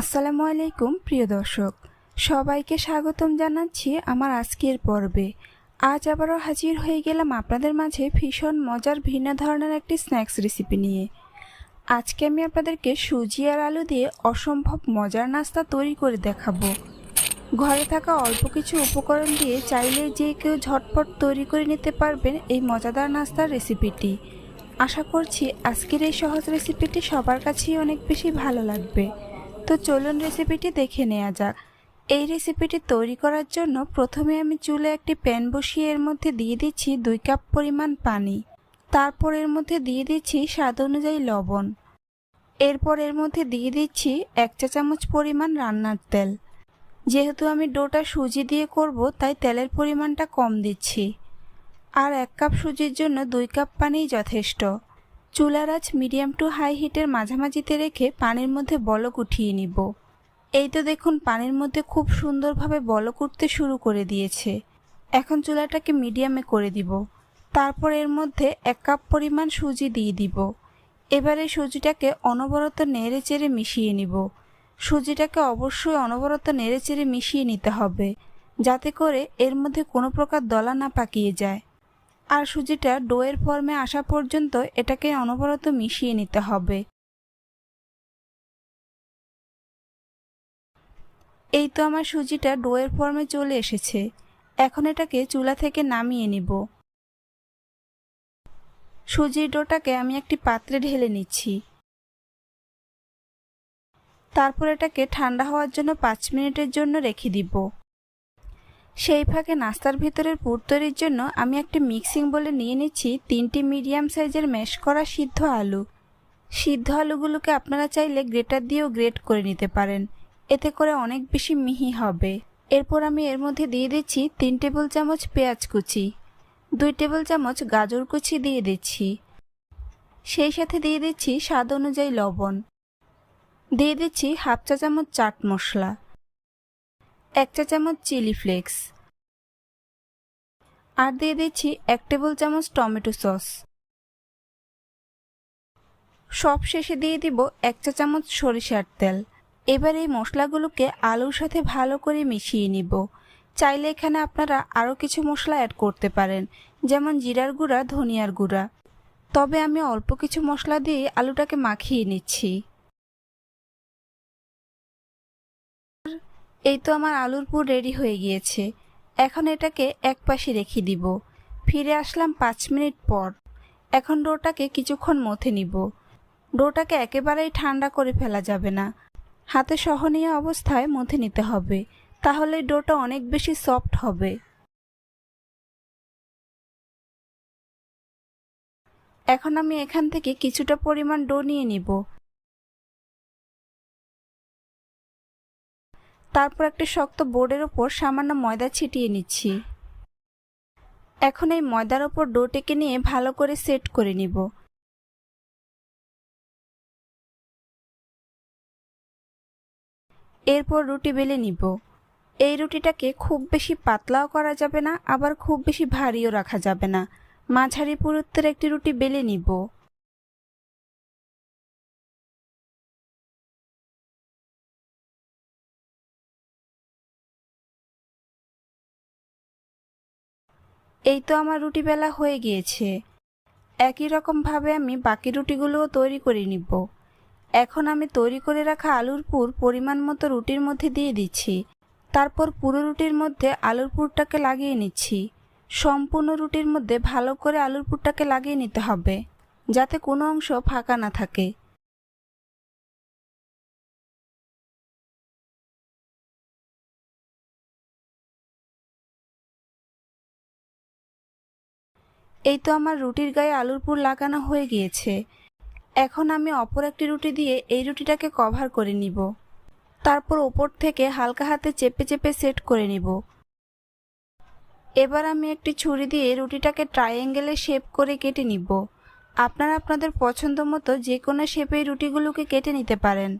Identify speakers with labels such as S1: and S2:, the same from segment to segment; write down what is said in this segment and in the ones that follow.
S1: আসসালামু আলাইকুম, প্রিয় দর্শক। সবাইকে স্বাগতম জানাচ্ছি আমার আজকের পর্বে। আজ আবারও হাজির হয়ে গেলাম আপনাদের মাঝে ভীষণ মজার, ভিন্ন ধরনের একটি স্ন্যাক্স রেসিপি নিয়ে। আজকে আমি আপনাদেরকে সুজি আর আলু দিয়ে অসম্ভব মজার নাস্তা তৈরি করে দেখাবো। ঘরে থাকা অল্প কিছু উপকরণ দিয়ে চাইলে যে কেউ ঝটপট তৈরি করে নিতে পারবেন এই মজাদার নাস্তার রেসিপিটি। আশা করছি আজকের এই সহজ রেসিপিটি সবার কাছেই অনেক বেশি ভালো লাগবে। তো চলুন রেসিপিটি দেখে নেওয়া যাক। এই রেসিপিটি তৈরি করার জন্য প্রথমে আমি চুলে একটি প্যান বসিয়ে এর মধ্যে দিয়ে দিচ্ছি দুই কাপ পরিমাণ পানি। তারপর এর মধ্যে দিয়ে দিচ্ছি স্বাদ অনুযায়ী লবণ। এরপর এর মধ্যে দিয়ে দিচ্ছি এক চা চামচ পরিমাণ রান্নার তেল। যেহেতু আমি ডোটা সুজি দিয়ে করব, তাই তেলের পরিমাণটা কম দিচ্ছি। আর এক কাপ সুজির জন্য দুই কাপ পানিই যথেষ্ট। চুলার আঁচ মিডিয়াম টু হাই হিটের মাঝামাঝিতে রেখে পানির মধ্যে বলক উঠিয়ে নিব। এই তো দেখুন, পানির মধ্যে খুব সুন্দরভাবে বলক উঠতে শুরু করে দিয়েছে। এখন চুলাটাকে মিডিয়ামে করে দিব। তারপর এর মধ্যে এক কাপ পরিমাণ সুজি দিয়ে দিব। এবারে সুজিটাকে অনবরত নেড়ে চেড়ে মিশিয়ে নিব। সুজিটাকে অবশ্যই অনবরত নেড়ে চেড়ে মিশিয়ে নিতে হবে, যাতে করে এর মধ্যে কোনো প্রকার দলা না পাকিয়ে যায়। আর সুজিটা ডোয়ের ফর্মে আসা পর্যন্ত এটাকে অনবরত মিশিয়ে নিতে হবে। এই তো আমার সুজিটা ডোয়ের ফর্মে চলে এসেছে। এখন এটাকে চুলা থেকে নামিয়ে নিব। সুজির ডোটাকে আমি একটি পাত্রে ঢেলে নিচ্ছি। তারপর এটাকে ঠান্ডা হওয়ার জন্য পাঁচ মিনিটের জন্য রেখে দিব। সেই ফাঁকে নাস্তার ভিতরের পুর তৈরির জন্য আমি একটি মিক্সিং বলে নিয়ে নিচ্ছি তিনটি মিডিয়াম সাইজের ম্যাশ করা সিদ্ধ আলু। সিদ্ধ আলুগুলোকে আপনারা চাইলে গ্রেটার দিয়েও গ্রেট করে নিতে পারেন। এতে করে অনেক বেশি মিহি হবে। এরপর আমি এর মধ্যে দিয়ে দিচ্ছি তিন টেবিল চামচ পেঁয়াজ কুচি, দুই টেবিল চামচ গাজর কুচি দিয়ে দিচ্ছি। সেই সাথে দিয়ে দিচ্ছি স্বাদ অনুযায়ী লবণ। দিয়ে দিচ্ছি হাফ চা চামচ চাট মশলা। এক চা চামচ চিলি ফ্লেক্স। আর দিয়ে দিচ্ছি এক টেবিল চামচ টমেটো সস। সব শেষে দিয়ে দিব এক চা চামচ সরিষার তেল। এবার এই মশলাগুলোকে আলুর সাথে ভালো করে মিশিয়ে নিব। চাইলে এখানে আপনারা আরও কিছু মশলা অ্যাড করতে পারেন, যেমন জিরার গুঁড়া, ধনিয়ার গুঁড়া। তবে আমি অল্প কিছু মশলা দিয়ে আলুটাকে মাখিয়ে নিচ্ছি। এই তো আমার আলুর পুর রেডি হয়ে গিয়েছে। এখন এটাকে এক পাশে রেখে দিব। ফিরে আসলাম পাঁচ মিনিট পর। এখন ডোটাকে কিছুক্ষণ মথে নিব। ডোটাকে একেবারেই ঠান্ডা করে ফেলা যাবে না। হাতে সহনীয় অবস্থায় মথে নিতে হবে। তাহলে ডোটা অনেক বেশি সফট হবে। এখন আমি এখান থেকে কিছুটা পরিমাণ ডো নিয়ে নিব। তারপর একটা শক্ত বোর্ডের ওপর সামান্য ময়দা ছিটিয়ে নিচ্ছি। এখন এই ময়দার ওপর ডোটেকে নিয়ে ভালো করে সেট করে নিব। এরপর রুটি বেলে নিব। এই রুটিটাকে খুব বেশি পাতলাও করা যাবে না, আবার খুব বেশি ভারীও রাখা যাবে না। মাঝারি পুরুত্বের একটি রুটি বেলে নিব। এই তো আমার রুটি বেলা হয়ে গিয়েছে। একই রকমভাবে আমি বাকি রুটিগুলোও তৈরি করে নিব। এখন আমি তৈরি করে রাখা আলুর পুর পরিমাণ মতো রুটির মধ্যে দিয়ে দিচ্ছি। তারপর পুরো রুটির মধ্যে আলুর পুরটাকে লাগিয়ে নিচ্ছি। সম্পূর্ণ রুটির মধ্যে ভালো করে আলুর পুরটাকে লাগিয়ে নিতে হবে, যাতে কোনো অংশ ফাঁকা না থাকে। এই তো আমার রুটির গায়ে আলুর পুর লাগানো হয়ে গিয়েছে। এখন আমি অপর একটি রুটি দিয়ে এই রুটিটাকে কভার করে নিব। তারপর ওপর থেকে হালকা হাতে চেপে চেপে সেট করে নিব। এবার আমি একটি ছুরি দিয়ে রুটিটাকে ট্রায়াঙ্গেলে শেপ করে কেটে নিব। আপনারা আপনাদের পছন্দ মতো যে কোনো শেপে রুটিগুলোকে কেটে নিতে পারেন।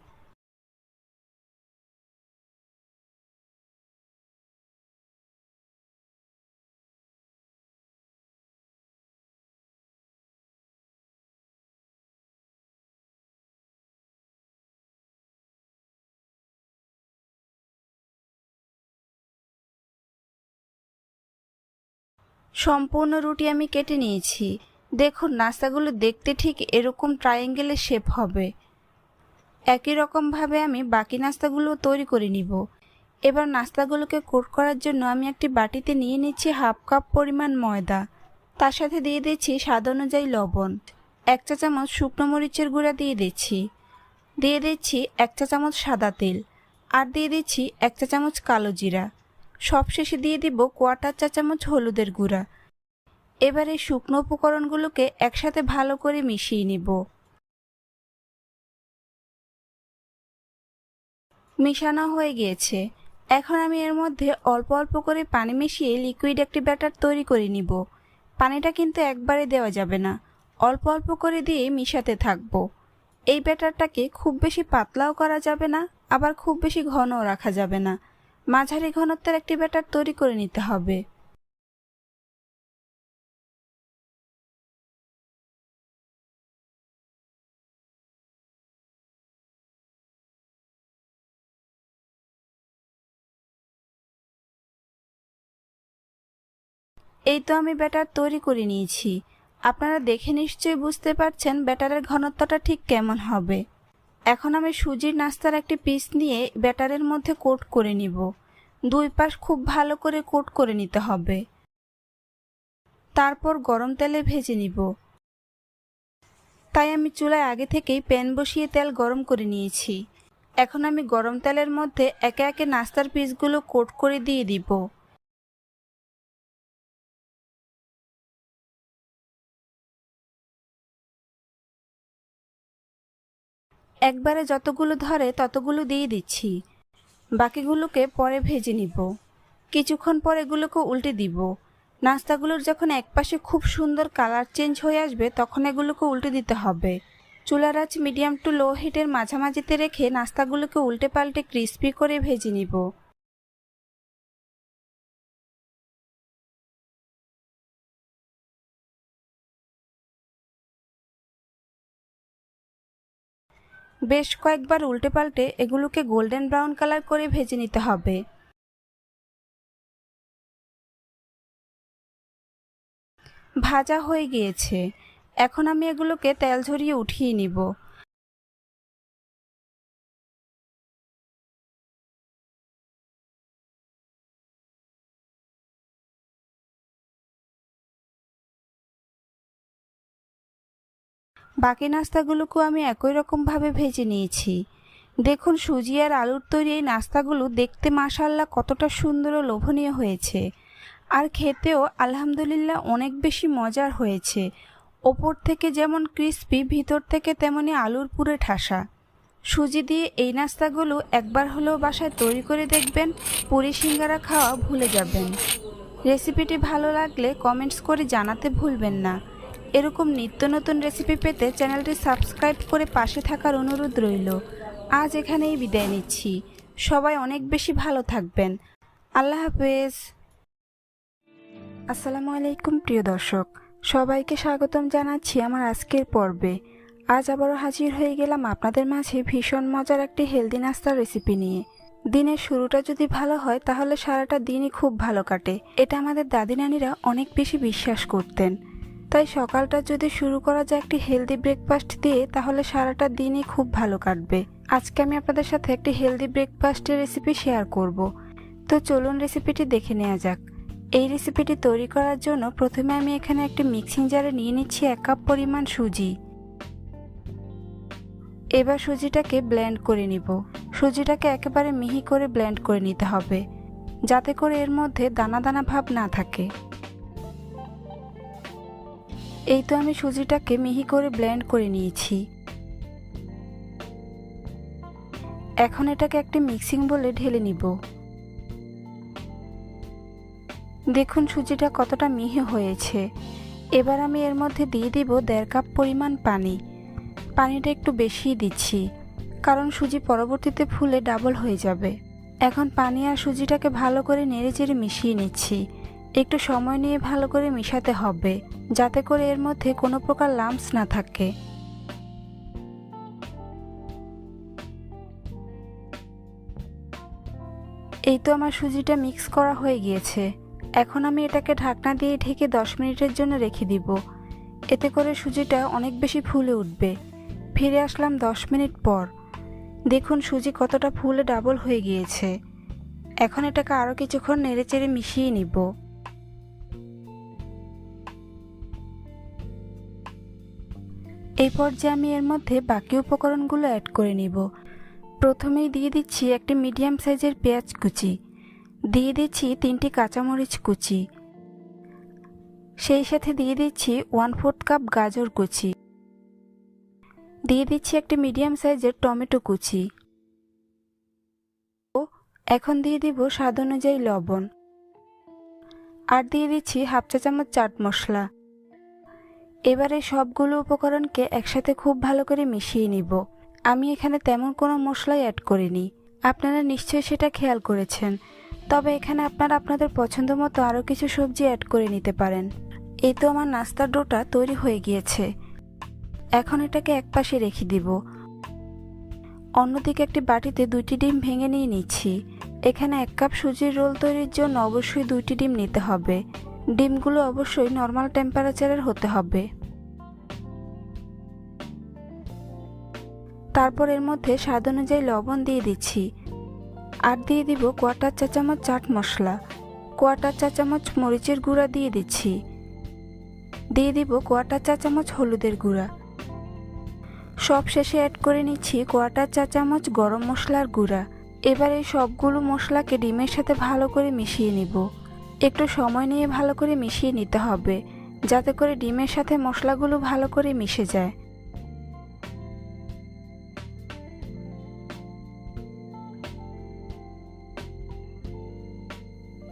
S1: সম্পূর্ণ রুটি আমি কেটে নিয়েছি। দেখুন, নাস্তাগুলো দেখতে ঠিক এরকম ট্রায়াঙ্গেলের শেপ হবে। একই রকমভাবে আমি বাকি নাস্তাগুলো তৈরি করে নিব। এবার নাস্তাগুলোকে কোট করার জন্য আমি একটি বাটিতে নিয়ে নিচ্ছি হাফ কাপ পরিমাণ ময়দা। তার সাথে দিয়ে দিচ্ছি স্বাদ অনুযায়ী লবণ। এক চা চামচ শুকনো মরিচের গুঁড়া দিয়ে দিচ্ছি। দিয়ে দিচ্ছি এক চা চামচ সাদা তেল। আর দিয়ে দিচ্ছি এক চা চামচ কালো জিরা। সবশেষে দিয়ে দিব কোয়াটার চা চামচ হলুদের গুঁড়া। এবার এই শুকনো উপকরণগুলোকে একসাথে ভালো করে মিশিয়ে নিব। মিশানো হয়ে গিয়েছে। এখন আমি এর মধ্যে অল্প অল্প করে পানি মিশিয়ে লিকুইড একটি ব্যাটার তৈরি করে নিব। পানিটা কিন্তু একবারে দেওয়া যাবে না। অল্প অল্প করে দিয়ে মিশাতে থাকব। এই ব্যাটারটাকে খুব বেশি পাতলাও করা যাবে না, আবার খুব বেশি ঘনও রাখা যাবে না। মাঝারি ঘনত্বের একটি ব্যাটার তৈরি করে নিতে হবে। এই তো আমি ব্যাটার তৈরি করে নিয়েছি। আপনারা দেখে নিশ্চয়ই বুঝতে পারছেন ব্যাটারের ঘনত্বটা ঠিক কেমন হবে। এখন আমি সুজির নাস্তার একটি পিস নিয়ে ব্যাটারের মধ্যে কোট করে নিব। দুই পাশ খুব ভালো করে কোট করে নিতে হবে। তারপর গরম তেলে ভেজে নিব। তাই আমি চুলায় আগে থেকেই প্যান বসিয়ে তেল গরম করে নিয়েছি। এখন আমি গরম তেলের মধ্যে একে একে নাস্তার পিসগুলো কোট করে দিয়ে দিব। একবারে যতগুলো ধরে ততগুলো দিয়ে দিচ্ছি। বাকিগুলোকে পরে ভেজে নিব। কিছুক্ষণ পর এগুলোকে উল্টে দিব। নাস্তাগুলোর যখন একপাশে খুব সুন্দর কালার চেঞ্জ হয়ে আসবে, তখন এগুলোকে উল্টে দিতে হবে। চুলার মিডিয়াম টু লো হিটের মাঝামাঝিতে রেখে নাস্তাগুলোকে উল্টে পাল্টে ক্রিস্পি করে ভেজে নিব। বেশ কয়েকবার উল্টে পাল্টে এগুলোকে গোল্ডেন ব্রাউন কালার করে ভেজে নিতে হবে। ভাজা হয়ে গিয়েছে। এখন আমি এগুলোকে তেল ঝরিয়ে উঠিয়ে নিব। বাকি নাস্তাগুলোকেও আমি একই রকমভাবে ভেজে নিয়েছি। দেখুন, সুজি আর আলুর তৈরি এই নাস্তাগুলো দেখতে মাশাল্লাহ কতটা সুন্দর ও লোভনীয় হয়েছে। আর খেতেও আলহামদুলিল্লাহ অনেক বেশি মজার হয়েছে। ওপর থেকে যেমন ক্রিস্পি, ভিতর থেকে তেমনি আলুর পুরে ঠাসা। সুজি দিয়ে এই নাস্তাগুলো একবার হলেও বাসায় তৈরি করে দেখবেন, পুরি সিঙ্গারা খাওয়া ভুলে যাবেন। রেসিপিটি ভালো লাগলে কমেন্টস করে জানাতে ভুলবেন না। এরকম নিত্য নতুন রেসিপি পেতে চ্যানেলটি সাবস্ক্রাইব করে পাশে থাকার অনুরোধ রইল। আজ এখানেই বিদায় নিচ্ছি। সবাই অনেক বেশি ভালো থাকবেন। আল্লাহ হাফেজ। আসসালামু আলাইকুম, প্রিয় দর্শক। সবাইকে স্বাগতম জানাচ্ছি আমার আজকের পর্বে। আজ আবারও হাজির হয়ে গেলাম আপনাদের মাঝে ভীষণ মজার একটি হেলদি নাস্তার রেসিপি নিয়ে। দিনের শুরুটা যদি ভালো হয়, তাহলে সারাটা দিনই খুব ভালো কাটে। এটা আমাদের দাদি নানিরা অনেক বেশি বিশ্বাস করতেন। তাই সকালটা যদি শুরু করা যায় একটি হেলদি ব্রেকফাস্ট দিয়ে, তাহলে সারাটা দিনই খুব ভালো কাটবে। আজকে আমি আপনাদের সাথে একটি হেলদি ব্রেকফাস্টের রেসিপি শেয়ার করব। তো চলুন রেসিপিটি দেখে নেওয়া যাক। এই রেসিপিটি তৈরি করার জন্য প্রথমে আমি এখানে একটি মিক্সিং জারে নিয়ে নিচ্ছি এক কাপ পরিমাণ সুজি। এবার সুজিটাকে ব্লেন্ড করে নিব। সুজিটাকে একেবারে মিহি করে ব্লেন্ড করে নিতে হবে, যাতে করে এর মধ্যে দানা দানা ভাব না থাকে। এই তো আমি সুজিটাকে মিহি করে ব্লেন্ড করে নিয়েছি। এখন এটাকে একটি মিক্সিং বলে ঢেলে নিব। দেখুন সুজিটা কতটা মিহি হয়েছে। এবার আমি এর মধ্যে দিয়ে দিব দেড় কাপ পরিমাণ পানি। পানিটা একটু বেশিই দিচ্ছি, কারণ সুজি পরবর্তীতে ফুলে ডাবল হয়ে যাবে। এখন পানি আর সুজিটাকে ভালো করে নেড়ে চেড়ে মিশিয়ে নিচ্ছি। একটু সময় নিয়ে ভালো করে মিশাতে হবে, যাতে করে এর মধ্যে কোনো প্রকার লাম্পস না থাকে। এই তো আমার সুজিটা মিক্স করা হয়ে গিয়েছে। এখন আমি এটাকে ঢাকনা দিয়ে ঢেকে দশ মিনিটের জন্য রেখে দিব। এতে করে সুজিটা অনেক বেশি ফুলে উঠবে। ফিরে আসলাম দশ মিনিট পর। দেখুন সুজি কতটা ফুলে ডাবল হয়ে গিয়েছে। এখন এটাকে আরও কিছুক্ষণ নেড়েচেড়ে মিশিয়ে নিব। এই পর্যায়ে আমি এর মধ্যে বাকি উপকরণগুলো অ্যাড করে নিব। প্রথমেই দিয়ে দিচ্ছি একটি মিডিয়াম সাইজের পেঁয়াজ কুচি। দিয়ে দিচ্ছি তিনটি কাঁচামরিচ কুচি। সেই সাথে দিয়ে দিচ্ছি ওয়ান ফোর্থ কাপ গাজর কুচি। দিয়ে দিচ্ছি একটি মিডিয়াম সাইজের টমেটো কুচি। ও এখন দিয়ে দিব স্বাদ অনুযায়ী লবণ। আর দিয়ে দিচ্ছি হাফ চা চামচ চাট মশলা। এবারে সবগুলো উপকরণকে একসাথে খুব ভালো করে মিশিয়ে নিব। আমি এখানে তেমন কোনো মশলাই অ্যাড করিনি। আপনারা নিশ্চয়ই সেটা খেয়াল করেছেন। তবে এখানে আপনারা আপনাদের পছন্দ মতো আরও কিছু সবজি অ্যাড করে নিতে পারেন। এই তো আমার নাস্তার ডোটা তৈরি হয়ে গিয়েছে। এখন এটাকে একপাশে রেখে দিব। অন্যদিকে একটি বাটিতে দুইটি ডিম ভেঙে নিয়ে নিচ্ছি। এখানে এক কাপ সুজির রোল তৈরির জন্য অবশ্যই দুইটি ডিম নিতে হবে। ডিমগুলো অবশ্যই নর্মাল টেম্পারেচারের হতে হবে। তারপর এর মধ্যে স্বাদ অনুযায়ী লবণ দিয়ে দিচ্ছি। আর দিয়ে দিব কোয়াটার চা চামচ চাট মশলা। কোয়াটার চা চামচ মরিচের গুঁড়া দিয়ে দিচ্ছি। দিয়ে দিব কোয়াটার চা চামচ হলুদের গুঁড়া। সব শেষে অ্যাড করে নিচ্ছি কোয়াটার চা চামচ গরম মশলার গুঁড়া। এবার এই সবগুলো মশলাকে ডিমের সাথে ভালো করে মিশিয়ে নিব। একটু সময় নিয়ে ভালো করে মিশিয়ে নিতে হবে, যাতে করে ডিমের সাথে মশলাগুলো ভালো করে মিশে যায়।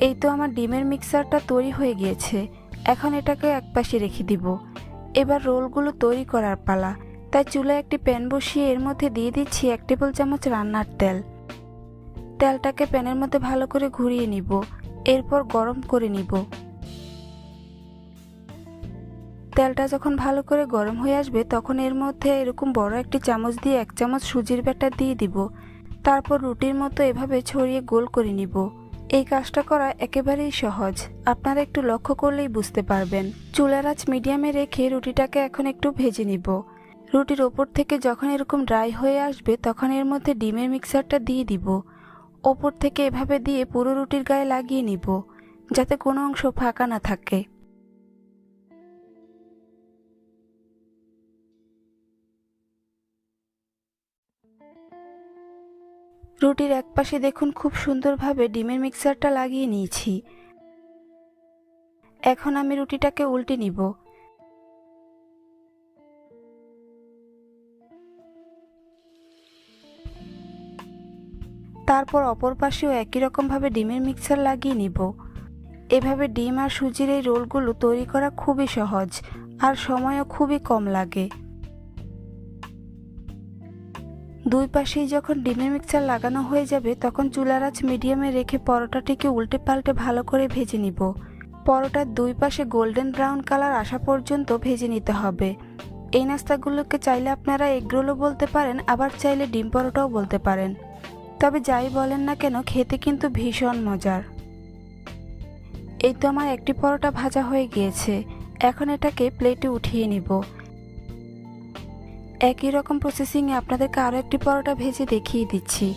S1: এই তো আমার ডিমের মিক্সারটা তৈরি হয়ে গিয়েছে, এখন এটাকে একপাশে রেখে দিব। এবার রোলগুলো তৈরি করার পালা, তাই চুলায় একটি প্যান বসিয়ে এর মধ্যে দিয়ে দিচ্ছি এক টেবিল চামচ রান্নার তেল। তেলটাকে প্যানের মধ্যে ভালো করে ঘুরিয়ে নিব এরপর গরম করে নিব। তেলটা যখন ভালো করে গরম হয়ে আসবে, তখন এর মধ্যে এরকম বড় একটি চামচ দিয়ে এক চামচ সুজির ব্যাটার দিয়ে দিব। তারপর রুটির মতো এভাবে ছড়িয়ে গোল করে নিব। এই কাজটা করা একেবারেই সহজ। আপনারা একটু লক্ষ্য করলেই বুঝতে পারবেন। চুলার আঁচ মিডিয়ামে রেখে রুটিটাকে এখন একটু ভেজে নিব। রুটির ওপর থেকে যখন এরকম ড্রাই হয়ে আসবে, তখন এর মধ্যে ডিমের মিক্সারটা দিয়ে দিব। ওপর থেকে এভাবে দিয়ে পুরো রুটির গায়ে লাগিয়ে নিব, যাতে কোনো অংশ ফাঁকা না থাকে। রুটির এক পাশে দেখুন খুব সুন্দরভাবে ডিমের মিক্সারটা লাগিয়ে নিয়েছি। এখন আমি রুটিটাকে উল্টে নিব। তারপর অপর পাশেও একই রকমভাবে ডিমের মিক্সার লাগিয়ে নিব। এভাবে ডিম আর সুজির এই রোলগুলো তৈরি করা খুবই সহজ আর সময়ও খুবই কম লাগে। দুই পাশেই যখন ডিমের মিক্সার লাগানো হয়ে যাবে, তখন চুলার আঁচ মিডিয়ামে রেখে পরোটাটিকে উল্টে পাল্টে ভালো করে ভেজে নিব। পরোটার দুই পাশে গোল্ডেন ব্রাউন কালার আসা পর্যন্ত ভেজে নিতে হবে। এই নাস্তাগুলোকে চাইলে আপনারা এগরোলও বলতে পারেন, আবার চাইলে ডিম পরোটাও বলতে পারেন। তবে যাই বলেন না কেন, খেতে কিন্তু ভীষণ মজার। এই তো আমার একটি পরোটা ভাজা হয়ে গিয়েছে। এখন এটাকে প্লেটে উঠিয়ে নিব। একই রকম প্রসেসিংয়ে আপনাদেরকে আরও একটি পরোটা ভেজে দেখিয়ে দিচ্ছি।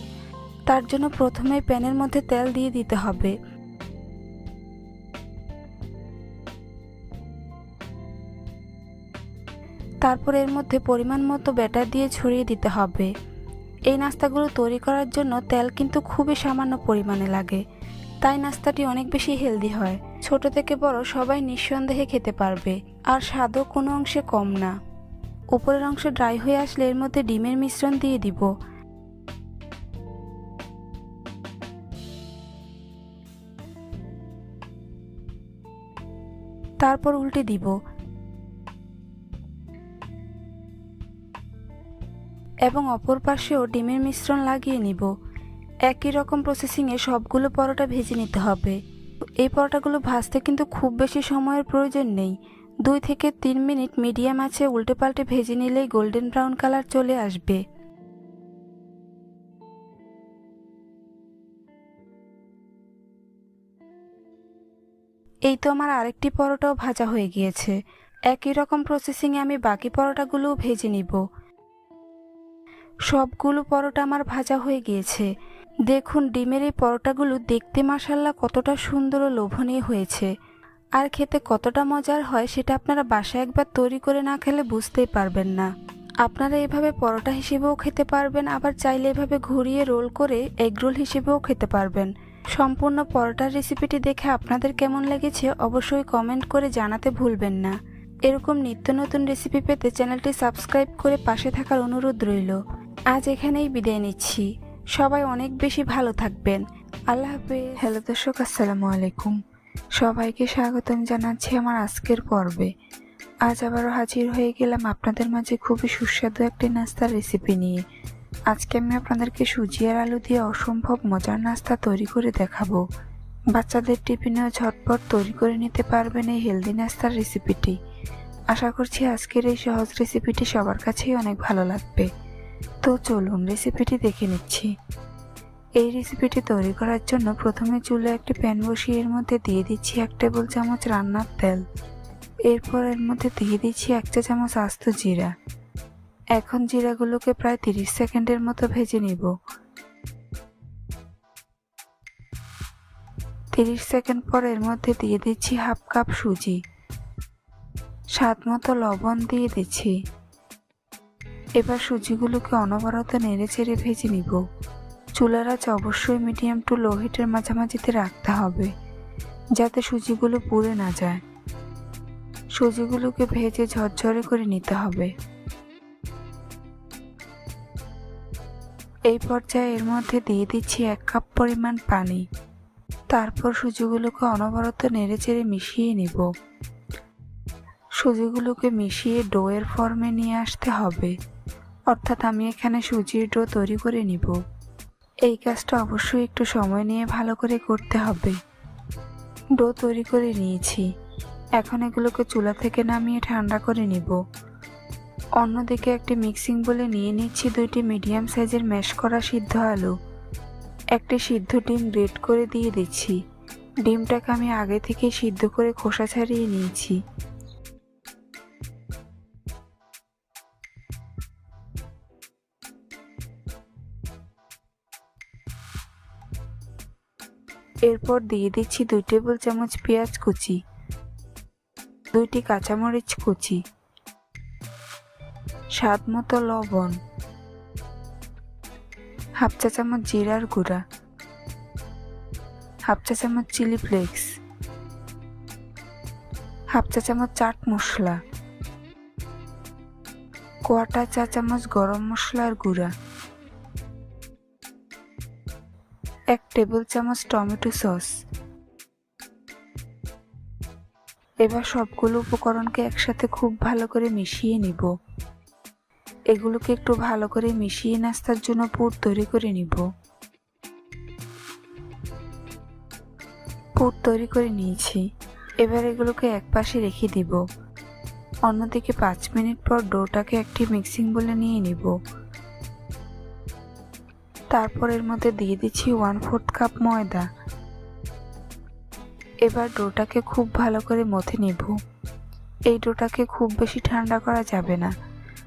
S1: তার জন্য প্রথমে প্যানের মধ্যে তেল দিয়ে দিতে হবে। তারপর এর মধ্যে পরিমাণ মতো ব্যাটার দিয়ে ছড়িয়ে দিতে হবে। এই নাস্তাগুলো তৈরি করার জন্য তেল কিন্তু খুবই সামান্য পরিমাণে লাগে। তাই নাস্তাটি অনেক বেশি হেলদি হয়। ছোট থেকে বড় সবাই নিঃসন্দেহে খেতে পারবে, আর স্বাদও কোনো অংশে কম না। উপরের অংশ ড্রাই হয়ে আসলে এর মধ্যে ডিমের মিশ্রণ দিয়ে দিব। তারপর উল্টে দিব। এবং অপর পাশেও ডিমের মিশ্রণ লাগিয়ে নিব। একই রকম প্রসেসিংয়ে সবগুলো পরোটা ভেজে নিতে হবে। এই পরোটাগুলো ভাজতে কিন্তু খুব বেশি সময়ের প্রয়োজন নেই। দুই থেকে তিন মিনিট মিডিয়াম আছে উল্টে পাল্টে ভেজে নিলেই গোল্ডেন ব্রাউন কালার চলে আসবে।
S2: এই তো আমার আরেকটি পরোটাও ভাজা হয়ে গিয়েছে। একই রকম প্রসেসিংয়ে আমি বাকি পরোটাগুলোও ভেজে নিব। সবগুলো পরোটা আমার ভাজা হয়ে গিয়েছে। দেখুন, ডিমের এই পরোটাগুলো দেখতে মাসাল্লা কতটা সুন্দর ও লোভনীয় হয়েছে। আর খেতে কতটা মজার হয় সেটা আপনারা বাসায় একবার তৈরি করে না খেলে বুঝতেই পারবেন না। আপনারা এভাবে পরোটা হিসেবেও খেতে পারবেন, আবার চাইলে এভাবে ঘুরিয়ে রোল করে এগরোল হিসেবেও খেতে পারবেন। সম্পূর্ণ পরোটার রেসিপিটি দেখে আপনাদের কেমন লেগেছে অবশ্যই কমেন্ট করে জানাতে ভুলবেন না। এরকম নিত্য নতুন রেসিপি পেতে চ্যানেলটি সাবস্ক্রাইব করে পাশে থাকার অনুরোধ রইল। আজ এখানেই বিদায় নিচ্ছি। সবাই অনেক বেশি ভালো থাকবেন। আল্লাহ হাফেজ। হ্যালো দর্শক, আসসালামু আলাইকুম। সবাইকে স্বাগতম জানাচ্ছি আমার আজকের পর্বে। আজ আবারও হাজির হয়ে গেলাম আপনাদের মাঝে খুবই সুস্বাদু একটি নাস্তার রেসিপি নিয়ে। আজকে আমি আপনাদেরকে সুজি আর আলু দিয়ে অসম্ভব মজার নাস্তা তৈরি করে দেখাবো। বাচ্চাদের টিফিনেও ঝটপট তৈরি করে নিতে পারবেন এই হেলদি নাস্তার রেসিপিটি আশা করছি আজকের এই সহজ রেসিপিটি সবার কাছেই অনেক ভালো লাগবে। তো চলুন রেসিপিটি দেখে নিচ্ছি। এই রেসিপিটি তৈরি করার জন্য প্রথমে চুলে একটি প্যান বসিয়ে এর মধ্যে দিয়ে দিচ্ছি এক টেবিল চামচ রান্নার তেল। এরপর এর মধ্যে দিয়ে দিচ্ছি এক চা চামচ আস্ত জিরা। এখন জিরাগুলোকে প্রায় তিরিশ সেকেন্ডের মতো ভেজে নিব। তিরিশ সেকেন্ড পর এর মধ্যে দিয়ে দিচ্ছি হাফ কাপ সুজি। স্বাদ মতো লবণ দিয়ে দিচ্ছি। এবার সুজিগুলোকে অনবরত নেড়ে চেড়ে ভেজে নিব। চুলার আঁচ অবশ্যই মিডিয়াম টু লো হিটের মাঝামাঝিতে রাখতে হবে, যাতে সুজিগুলো পুড়ে না যায়। সুজিগুলোকে ভেজে ঝরঝরে করে নিতে হবে। এই পর্যায়ে এর মধ্যে দিয়ে দিচ্ছি এক কাপ পরিমাণ পানি। তারপর সুজিগুলোকে অনবরত নেড়ে চেড়ে মিশিয়ে নিব। সুজিগুলোকে মিশিয়ে ডোয়ের ফর্মে নিয়ে আসতে হবে। অর্থাৎ আমি এখানে সুজির ডো তৈরি করে নিব। এই কাজটা অবশ্যই একটু সময় নিয়ে ভালো করে করতে হবে। ডো তৈরি করে নিয়েছি। এখন এগুলোকে চুলা থেকে নামিয়ে ঠান্ডা করে নিব। অন্যদিকে একটি মিক্সিং বলে নিয়ে নিচ্ছি দুইটি মিডিয়াম সাইজের ম্যাশ করা সিদ্ধ আলু। একটি সিদ্ধ ডিম গ্রেট করে দিয়ে দিচ্ছি। ডিমটাকে আমি আগে থেকে সিদ্ধ করে খোসা ছাড়িয়ে নিয়েছি। এরপর দিয়ে দিচ্ছি দুই টেবিল চামচ পেঁয়াজ কুচি, দুইটি কাঁচামরিচ কুচি, স্বাদ মতো লবণ, হাফ চা চামচ জিরার গুঁড়া, হাফ চা চামচ চিলি ফ্লেক্স, হাফ চা চামচ চাট মশলা, কোয়াটা চা চামচ গরম মশলার গুঁড়া। এক টেবিল চামচ টমেটো সস। এবার সবগুলো উপকরণকে একসাথে খুব ভালো করে মিশিয়ে নিব। এগুলোকে একটু ভালো করে মিশিয়ে নাস্তার জন্য পুর তৈরি করে নিব। পুর তৈরি করে নিয়েছি। এবার এগুলোকে এক পাশে রেখে দিব। অন্যদিকে পাঁচ মিনিট পর ডোটাকে একটি মিক্সিং বলে নিয়ে নিব। তারপর এর মধ্যে দিয়ে দিচ্ছি ওয়ান ফোর্থ কাপ ময়দা। এবার ডোটাকে খুব ভালো করে মথে নিব। এই ডোটাকে খুব বেশি ঠান্ডা করা যাবে না।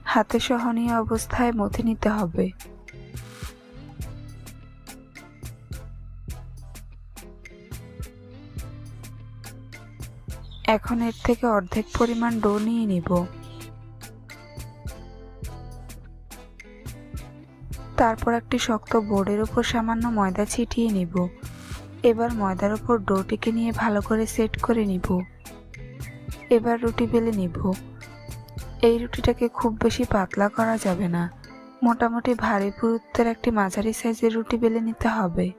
S2: হাতে সহনীয় অবস্থায় মথে নিতে হবে। এখন এর থেকে অর্ধেক পরিমাণ ডো নিয়ে নিব। তারপর একটি শক্ত বোর্ডের উপর সামান্য ময়দা ছিটিয়ে নিব। এবার ময়দার উপর ডোটিকে নিয়ে ভালো করে সেট করে নিব। এবার রুটি বেলে নিব। এই রুটিটাকে খুব বেশি পাতলা করা যাবে না। মোটামুটি ভারী পুরুত্বের একটি মাঝারি সাইজের রুটি বেলে নিতে হবে।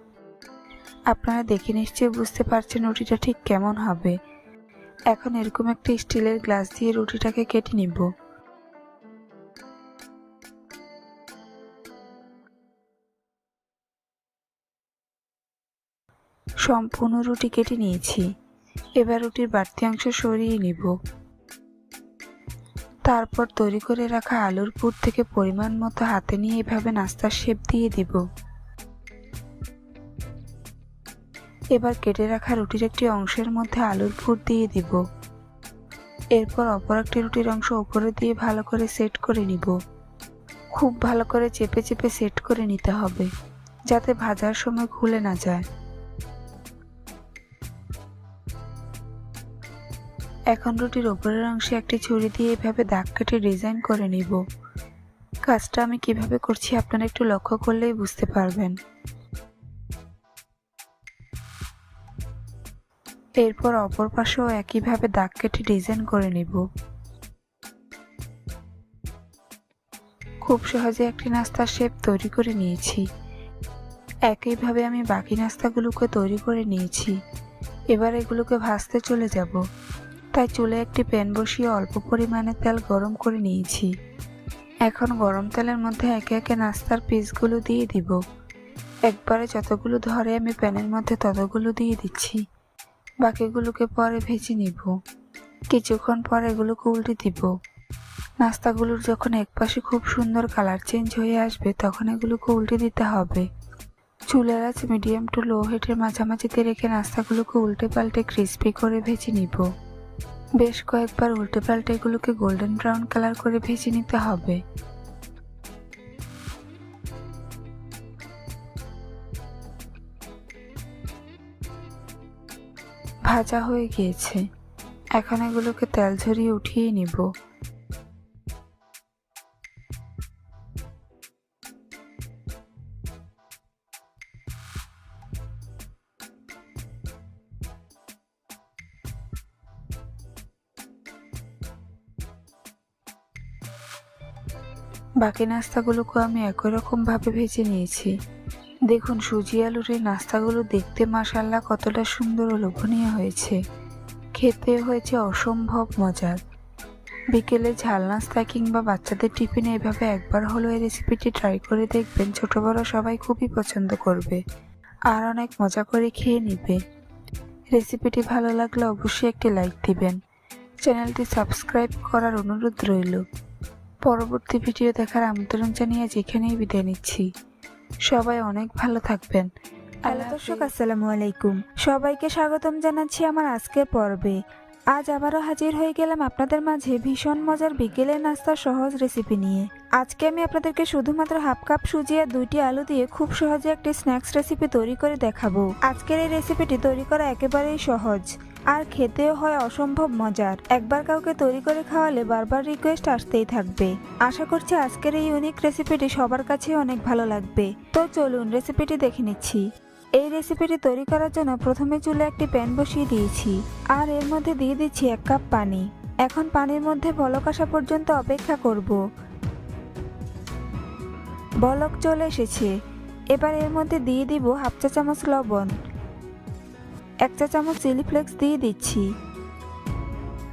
S2: আপনারা দেখে নিশ্চয়ই বুঝতে পারছেন রুটিটা ঠিক কেমন হবে। এখন এরকম একটি স্টিলের গ্লাস দিয়ে রুটিটাকে কেটে নিব। সম্পূর্ণ রুটি কেটে নিয়েছি। এবার রুটির বাড়তি অংশ সরিয়ে নিব। তারপর তৈরি করে রাখা আলুর পুর থেকে পরিমাণ মতো হাতে নিয়ে এভাবে নাস্তার শেপ দিয়ে দিব। এবার কেটে রাখা রুটির একটি অংশের মধ্যে আলুর পুর দিয়ে দিব। এরপর অপর একটি রুটির অংশ উপরে দিয়ে ভালো করে সেট করে নিব। খুব ভালো করে চেপে চেপে সেট করে নিতে হবে, যাতে ভাজার সময় খুলে না যায়। এখন রুটির ওপরের অংশে একটি ছুরি দিয়ে এভাবে দাগ কেটে ডিজাইন করে নিব। কাজটা আমি কীভাবে করছি আপনারা একটু লক্ষ্য করলেই বুঝতে পারবেন। এরপর অপর পাশেও একইভাবে দাগ কেটে ডিজাইন করে নিব। খুব সহজে একটি নাস্তার শেপ তৈরি করে নিয়েছি। একইভাবে আমি বাকি নাস্তাগুলোকে তৈরি করে নিয়েছি। এবার এগুলোকে ভাজতে চলে যাব। তাই চুলে একটি প্যান বসিয়ে অল্প পরিমাণে তেল গরম করে নিয়েছি। এখন গরম তেলের মধ্যে একে একে নাস্তার পিসগুলো দিয়ে দিব। একবারে যতগুলো ধরে আমি প্যানের মধ্যে ততগুলো দিয়ে দিচ্ছি। বাকিগুলোকে পরে ভেজে নিব। কিছুক্ষণ পর এগুলোকে উল্টে দিব। নাস্তাগুলোর যখন একপাশে খুব সুন্দর কালার চেঞ্জ হয়ে আসবে, তখন এগুলোকে উল্টে দিতে হবে। চুলের আঁচ মিডিয়াম টু লো হিটের মাঝামাঝিতে রেখে নাস্তাগুলোকে উল্টে পাল্টে ক্রিস্পি করে ভেজে নিব। বেশ কয়েকবার উল্টে পাল্টে এগুলোকে গোল্ডেন ব্রাউন কালার করে ভেজে নিতে হবে। ভাজা হয়ে গিয়েছে। এখন এগুলোকে তেল ঝরিয়ে উঠিয়ে নিব। বাকি নাস্তাগুলোকে আমি একই রকম ভাবে ভেজে নিয়েছি। দেখুন, সুজি আলুর এই নাস্তাগুলো দেখতে মাসাল্লাহ কতটা সুন্দর ও লোভনীয় হয়েছে। খেতে হয়েছে অসম্ভব মজার। বিকেলে ঝাল নাস্তা কিংবা বাচ্চাদের টিফিনে এভাবে একবার হলো এই রেসিপিটি ট্রাই করে দেখবেন ছোট বড় সবাই খুবই পছন্দ করবে আর অনেক মজা করে খেয়ে নিবে। রেসিপিটি ভালো লাগলে অবশ্যই একটি লাইক দিবেন। চ্যানেলটি সাবস্ক্রাইব করার অনুরোধ রইল। পরবর্তী ভিডিও দেখার আমন্ত্রণ জানিয়ে যেখানেই বিদায় নিচ্ছি। সবাই অনেক ভালো থাকবেন।
S1: হ্যালো দর্শক আসসালামু আলাইকুম। সবাইকে স্বাগতম জানাচ্ছি আমার আজকের পর্বে। আজ আবারও হাজির হয়ে গেলাম আপনাদের মাঝে ভীষণ মজার বিকেলের নাস্তার সহজ রেসিপি নিয়ে। আজকে আমি আপনাদেরকে শুধুমাত্র হাফ কাপ সুজি আর দুইটি আলু দিয়ে খুব সহজে একটি স্ন্যাক্স রেসিপি তৈরি করে দেখাবো। আজকের এই রেসিপিটি তৈরি করা একেবারেই সহজ। আর খেতেও হয় অসম্ভব মজার। একবার কাউকে তৈরি করে খাওয়ালে বারবার রিকোয়েস্ট আসতেই থাকবে। আশা করছি আজকের এই ইউনিক রেসিপিটি সবার কাছেই অনেক ভালো লাগবে। তো চলুন রেসিপিটি দেখে নিচ্ছি। এই রেসিপিটি তৈরি করার জন্য প্রথমে চুলে একটি প্যান বসিয়ে দিয়েছি। আর এর মধ্যে দিয়ে দিচ্ছি এক কাপ পানি। এখন পানির মধ্যে বলক আসা পর্যন্ত অপেক্ষা করব। বলক চলে এসেছে। এবার এর মধ্যে দিয়ে দিব হাফ চা চামচ লবণ। এক চা চামচ চিলি ফ্লেক্স দিয়ে দিচ্ছি।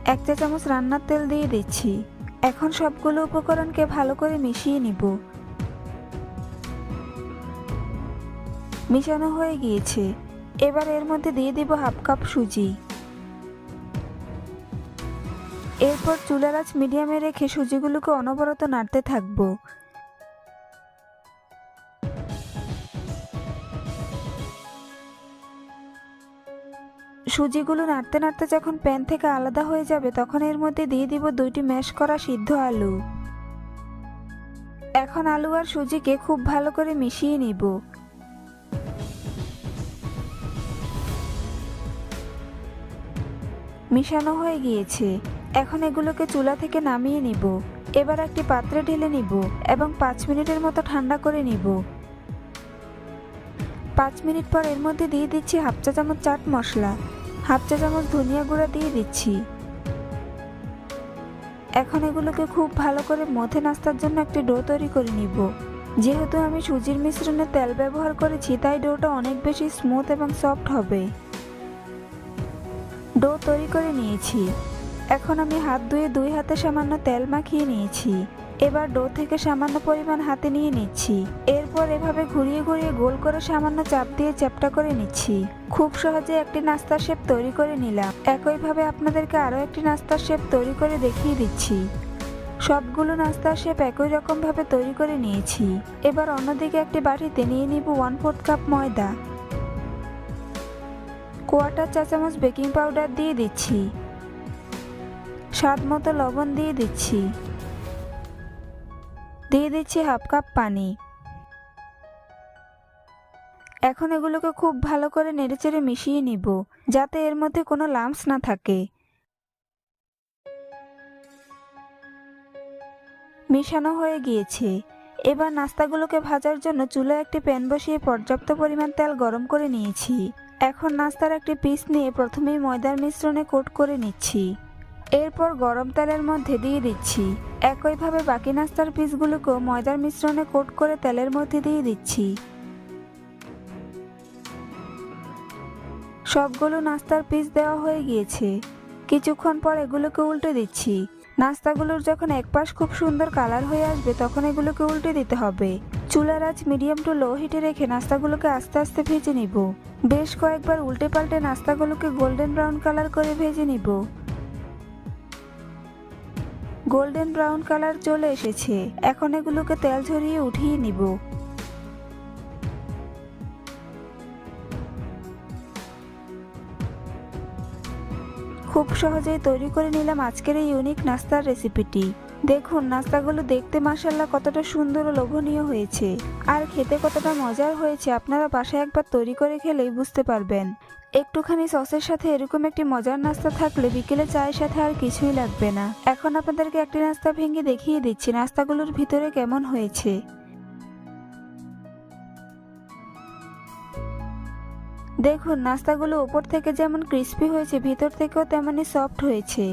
S1: এক চা চামচ রান্নার তেল দিয়ে দিচ্ছি। এখন সবগুলো উপকরণকে ভালো করে মিশিয়ে নিব। মিশানো হয়ে গিয়েছে। এবার এর মধ্যে দিয়ে দিব হাফ কাপ সুজি। এরপর চুলার আঁচ মিডিয়ামে রেখে সুজিগুলোকে অনবরত নাড়তে থাকব। সুজিগুলো নাড়তে নাড়তে যখন প্যান থেকে আলাদা হয়ে যাবে, তখন এর মধ্যে দিয়ে দিব দুইটি ম্যাশ করা সিদ্ধ আলু। এখন আলু আর সুজিকে খুব ভালো করে মিশিয়ে নিব। মিশানো হয়ে গিয়েছে। এখন এগুলোকে চুলা থেকে নামিয়ে নিব। এবার একটি পাত্রে ঢেলে নিব এবং পাঁচ মিনিটের মতো ঠান্ডা করে নিব। পাঁচ মিনিট পর এর মধ্যে দিয়ে দিচ্ছি হাফ চা চামচ চাট মশলা। হাফ চা চামচ ধনিয়া গুঁড়া দিয়ে দিচ্ছি। এখন এগুলোকে খুব ভালো করে মথে নাস্তার জন্য একটি ডো তৈরি করে নিব। যেহেতু আমি সুজির মিশ্রণে তেল ব্যবহার করেছি, তাই ডোটা অনেক বেশি স্মুথ এবং সফট হবে। ডো তৈরি করে নিয়েছি। এখন আমি হাত ধুয়ে দুই হাতে সামান্য তেল মাখিয়ে নিয়েছি। এবার ডো থেকে সামান্য পরিমাণ হাতে নিয়ে নিচ্ছি। এরপর এভাবে ঘুরিয়ে ঘুরিয়ে গোল করে সামান্য চাপ দিয়ে চ্যাপটা করে নিচ্ছি। খুব সহজে একটি নাস্তার শেপ তৈরি করে নিলাম। একইভাবে আপনাদেরকে আরও একটি নাস্তার শেপ তৈরি করে দেখিয়ে দিচ্ছি। সবগুলো নাস্তার শেপ একই রকমভাবে তৈরি করে নিয়েছি। এবার অন্যদিকে একটি বাটিতে নিয়ে নিব ওয়ান ফোর্থ কাপ ময়দা। কোয়াটার চা চামচ বেকিং পাউডার দিয়ে দিচ্ছি। স্বাদ মতো লবণ দিয়ে দিচ্ছি। দিয়ে দিচ্ছি হাফ কাপ পানি। এখন এগুলোকে খুব ভালো করে নেড়েচেড়ে মিশিয়ে নিব, যাতে এর মধ্যে কোনো লাম্পস না থাকে। মিশানো হয়ে গিয়েছে। এবার নাস্তাগুলোকে ভাজার জন্য চুলায় একটি প্যান বসিয়ে পর্যাপ্ত পরিমাণ তেল গরম করে নিয়েছি। এখন নাস্তার একটি পিস নিয়ে প্রথমেই ময়দার মিশ্রণে কোট করে নিচ্ছি। এরপর গরম তেলের মধ্যে দিয়ে দিচ্ছি। একইভাবে বাকি নাস্তার পিসগুলোকেও ময়দার মিশ্রণে কোট করে তেলের মধ্যে দিয়ে দিচ্ছি। সবগুলো নাস্তার পিস দেওয়া হয়ে গিয়েছে। কিছুক্ষণ পর এগুলোকে উল্টে দিচ্ছি। নাস্তাগুলোর যখন এক পাশ খুব সুন্দর কালার হয়ে আসবে, তখন এগুলোকে উল্টে দিতে হবে। চুলার আঁচ মিডিয়াম টু লো হিটে রেখে নাস্তাগুলোকে আস্তে আস্তে ভেজে নিব। বেশ কয়েকবার উল্টে পাল্টে নাস্তাগুলোকে গোল্ডেন ব্রাউন কালার করে ভেজে নিব। গোল্ডেন ব্রাউন কালার চলে এসেছে। এখন এগুলোকে তেল ঝরিয়ে উঠিয়ে নিব। খুব সহজেই তৈরি করে নিলাম আজকের এই ইউনিক নাস্তার রেসিপিটি দেখুন, নাস্তাগুলো দেখতে মাসাল্লাহ কতটা সুন্দর ও লোভনীয় হয়েছে। আর খেতে কতটা মজার হয়েছে আপনারা বাসায় একবার তৈরি করে খেলেই বুঝতে পারবেন। একটুখানি সসের সাথে এরকম একটি মজার নাস্তা থাকলে বিকেলে চায়ের সাথে আর কিছুই লাগবে না। এখন আপনাদেরকে একটি নাস্তা ভেঙে দেখিয়ে দিচ্ছি। নাস্তাগুলোর ভিতরে কেমন হয়েছে? দেখুন, নাস্তাগুলো উপর থেকে যেমন ক্রিস্পি হয়েছে, ভিতর থেকেও তেমনই সফট হয়েছে।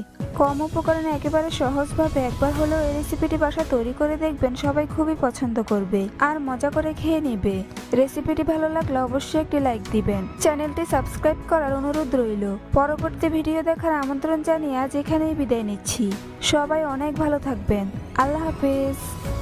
S1: কম উপকরণে একেবারে সহজভাবে একবার হলেও এই রেসিপিটি বাসা তৈরি করে দেখবেন, সবাই খুবই পছন্দ করবে। আর মজা করে খেয়ে নেবে। রেসিপিটি ভালো লাগলে অবশ্যই একটি লাইক দিবেন। চ্যানেলটি সাবস্ক্রাইব করার অনুরোধ রইল। পরবর্তী ভিডিও দেখার আমন্ত্রণ জানিয়ে আজ এখানেই বিদায় নিচ্ছি। সবাই অনেক ভালো থাকবেন। আল্লাহ হাফিজ।